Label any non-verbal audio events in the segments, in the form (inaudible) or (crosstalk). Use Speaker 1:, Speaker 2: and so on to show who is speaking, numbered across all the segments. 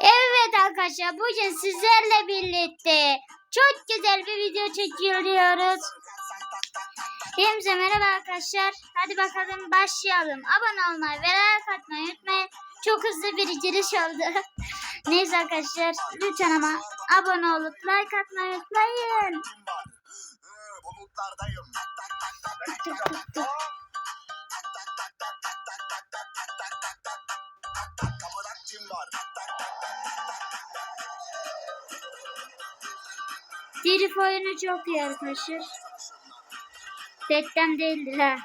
Speaker 1: Evet arkadaşlar bugün sizlerle birlikte çok güzel bir video çekiyoruz. Hepinize merhaba arkadaşlar. Hadi bakalım başlayalım. Abone olmayı ve like atmayı unutmayın. Çok hızlı bir giriş oldu. (laughs) Neyse arkadaşlar lütfen ama abone olup like atmayı unutmayın.
Speaker 2: Bulutlardayım.
Speaker 1: Dirif oyunu çok iyi arkadaşlar. Tekten değildir ha.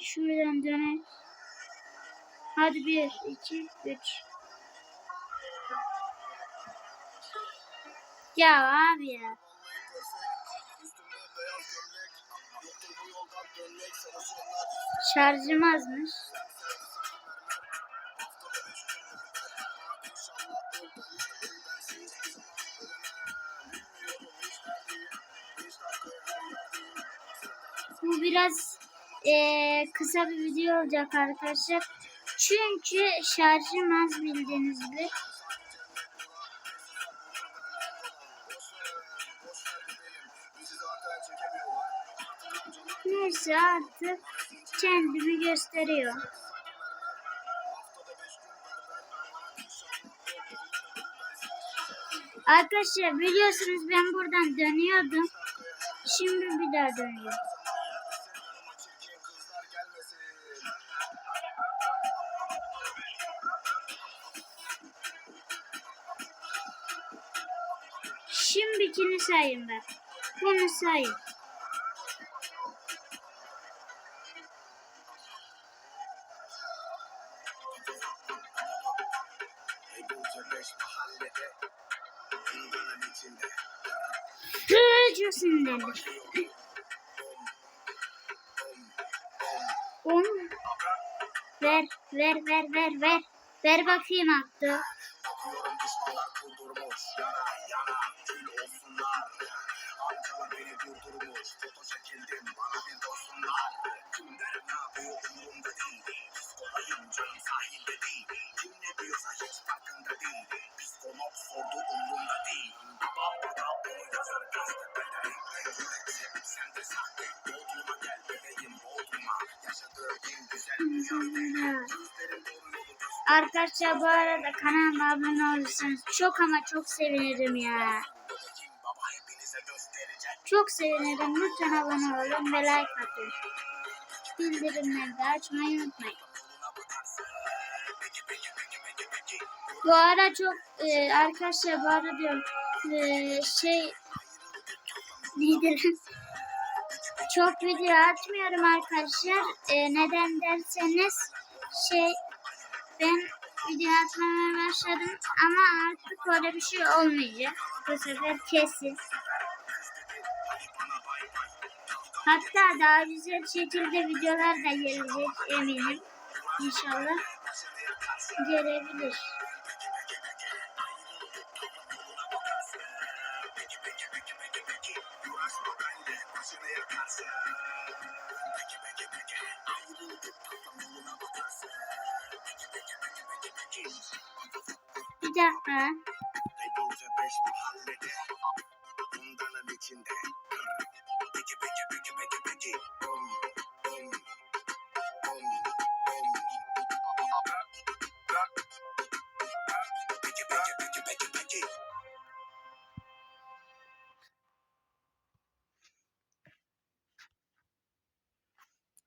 Speaker 1: Şuradan dönelim. Hadi bir, iki, üç. Ya abi ya. Şarjım azmış. Bu biraz eee, kısa bir video olacak arkadaşlar. Çünkü şarjım az bildiğiniz gibi. Neyse artık kendimi gösteriyor. Arkadaşlar biliyorsunuz ben buradan dönüyordum. Şimdi bir daha dönüyorum. Şimdikini sayın ben. Bunu sayın. Dedi. On. Ver, ver, ver, ver, ver. Ver bakayım attı. Arkadaşlar bu arada kanalıma abone olursanız çok ama çok sevinirim ya. Çok sevinirim. Lütfen abone olun ve like atın. Bildirimleri de açmayı unutmayın. Bu ara çok e, arkadaşlar bu ara diyorum e, şey neydi? Çok video atmıyorum arkadaşlar. E, neden derseniz şey ben video atmaya başladım ama artık öyle bir şey olmayacak. Bu sefer kesin. Hatta daha güzel şekilde videolar da gelecek eminim. İnşallah gelebilir. Bir dakika.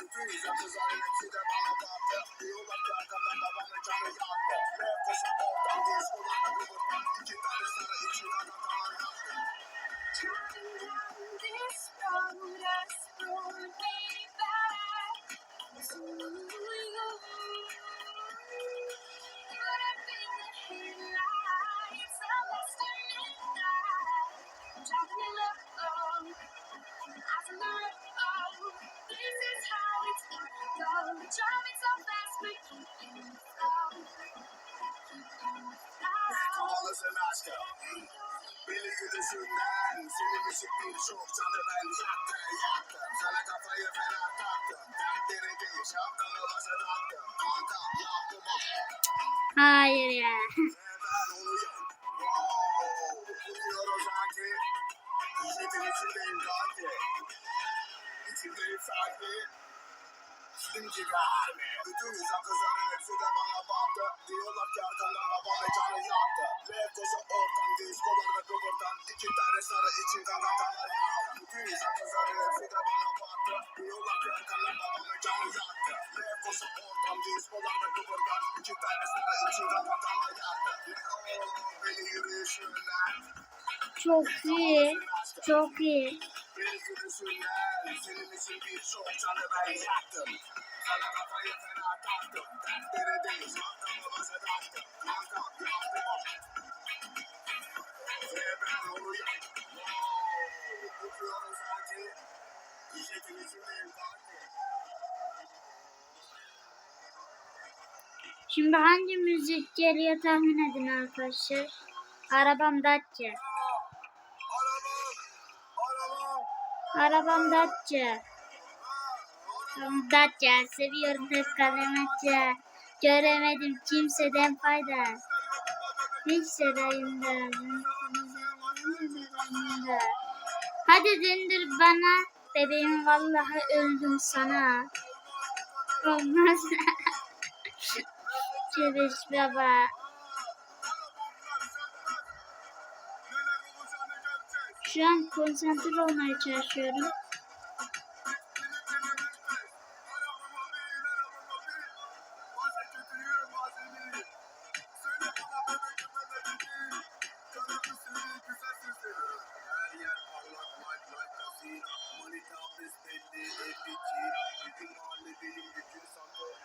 Speaker 2: Bütün güzel kızların hepsi de bana baktı Diyorlar ki arkamdan babamın canı yandı Ne yapıyorsam
Speaker 1: Hayır ya.
Speaker 2: Ben Gibi harbi Bütün güzel kızların hepsi de bana baktı. Diyorlar ki arkamdan babam mekanı yaktı. Lefkosu ortam diskolarda kıvırtan İki tane sarı için kankanlar yaktı Bütün güzel kızların hepsi de bana baktı. Diyorlar ki arkamdan babam mekanı yaktı. Lefkosu ortam diskolarda kıvırtan İki tane sarı için kankanlar yaktı Leo beni yürüyüşünden
Speaker 1: Çok iyi. Çok iyi.
Speaker 2: Senin için birçok canı ben yaktım. Sana kafayı fena taktım. Dertleri değil şapkamı başa taktım Kankam yaptım Ve ben olacağım. Wow Uçuyorum sanki Jetin içindeyim sanki
Speaker 1: Şimdi hangi müzik geliyor tahmin edin arkadaşlar. Arabam Dacia.
Speaker 2: Arabam. Arabam
Speaker 1: Dacia. Seviyorum hep kalamatça. Göremedim kimseden fayda. Hiç sarayımda. Hadi döndür bana. Bebeğim vallahi öldüm sana. Olmaz. (laughs) Çeviş baba. Şu an konsantre olmaya çalışıyorum.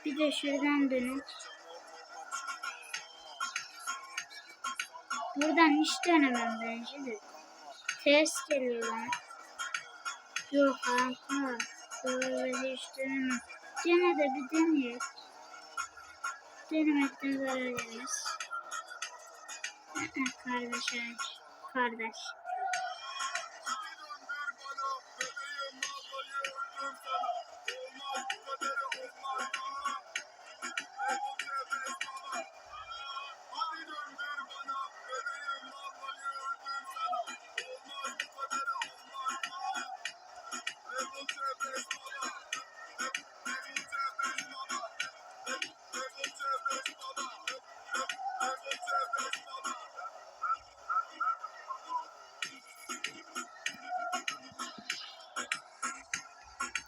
Speaker 1: Bir de şuradan dönün. Buradan hiç dönemem bence de. Ters geliyor bana. Yok kanka. Böyle dönemem. Gene de bir deneyelim. Denemekten zarar gelmez. (laughs) Kardeş, kardeş.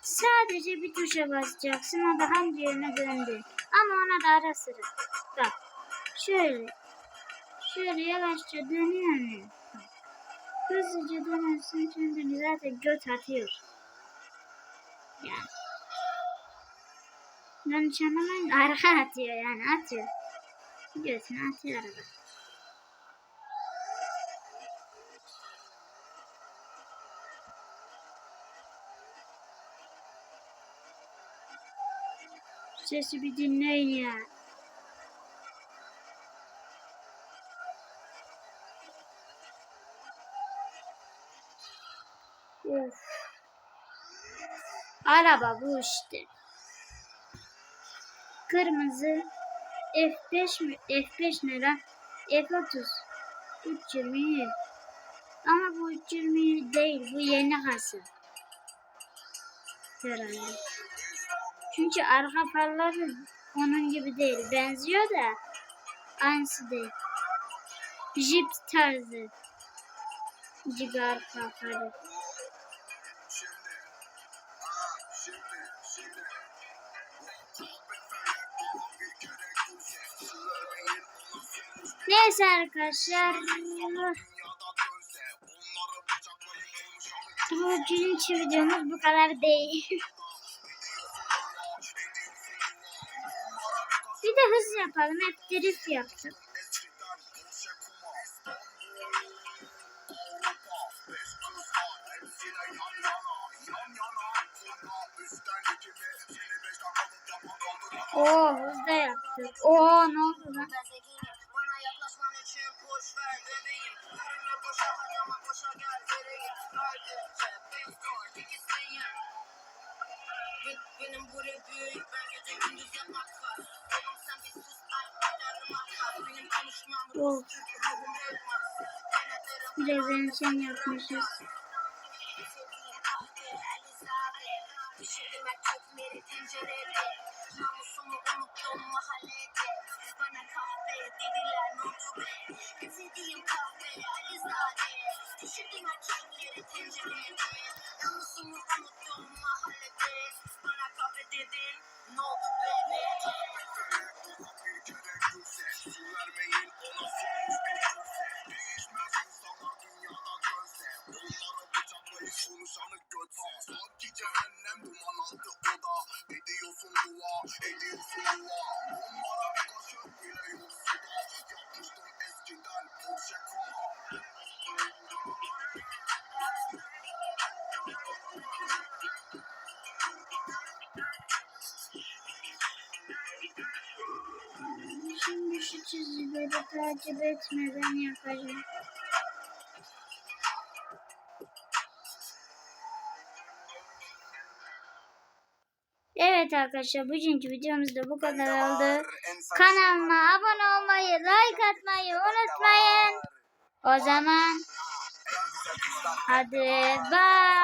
Speaker 1: Sadece bir tuşa basacaksın. O da hangi yöne döndü. Ama ona da ara sıra. Bak. Şöyle. Şöyle yavaşça dönüyor mu? Hızlıca dönersin kendini zaten göt atıyor. Yani. Yanlış anlamayın. Arka atıyor yani atıyor. Götünü atıyor arada. Sesi bir dinleyin ya. Of. Araba bu işte. Kırmızı F5 mi? F5 ne lan? F30. 320. Ama bu 320 değil. Bu yeni kasa. Herhalde. Çünkü arka farları onun gibi değil. Benziyor da aynısı değil. Jeep tarzı. Jeep arka farı. Neyse arkadaşlar. Bugünkü videomuz bu kadar değil. (laughs)
Speaker 2: de hız yapalım. Hep drift yaptık. Oo hız da yaptık. Oo ne oldu lan? Biraz enşem yapmışız.
Speaker 1: Sevdiğim kahve,
Speaker 2: çizgileri takip etmeden yapacağım. Evet arkadaşlar bugünkü videomuz da bu kadar oldu. Kanalıma abone olmayı, like atmayı unutmayın. O zaman hadi bye.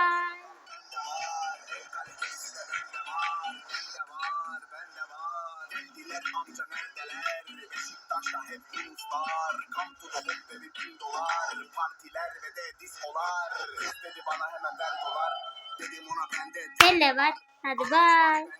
Speaker 3: Amca neredeler? Beşiktaş'ta hep Yunuslar. Come to the baby bin dolar. Partiler ve de diskolar. İstedi bana hemen ver dolar. Dedim ona bende
Speaker 2: Elle var. Hadi bye.